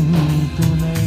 तुम्हें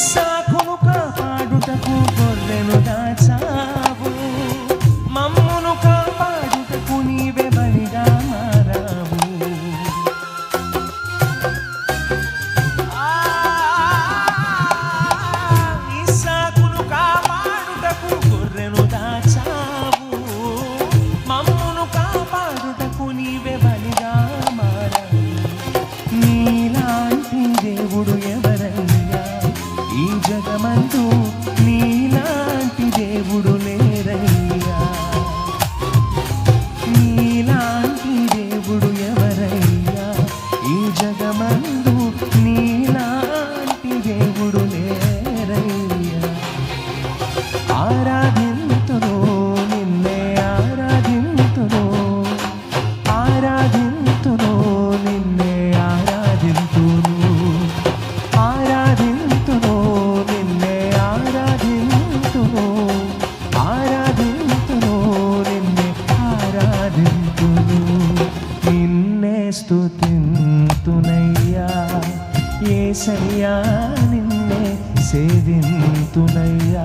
ఇస్సాకును కాపాడుటకు గొర్రెను దాచా. స్థుతింతునయ్యా ఏసయ్యా నిన్నే సేవింతునయ్యా.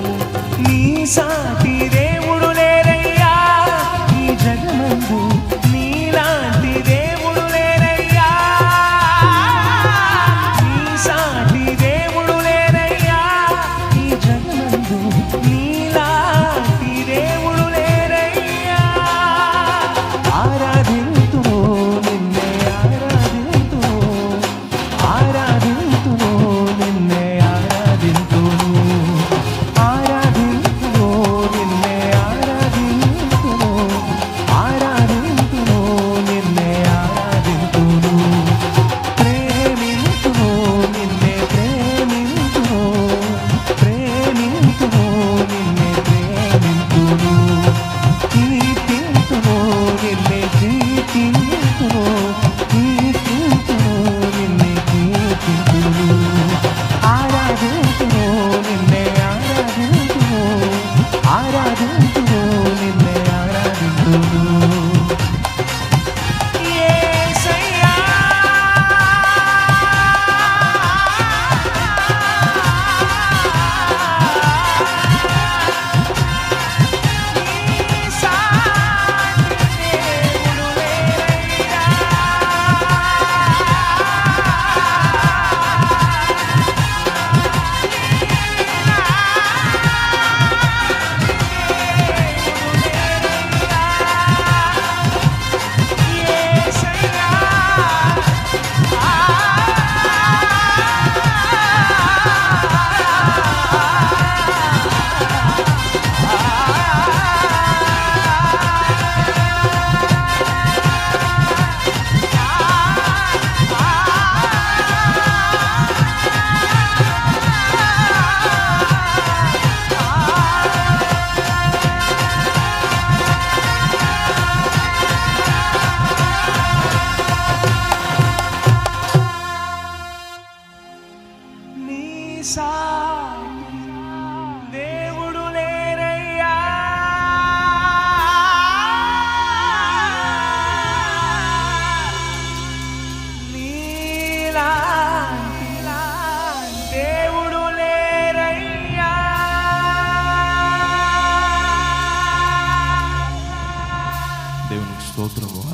ആരാധന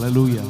haluya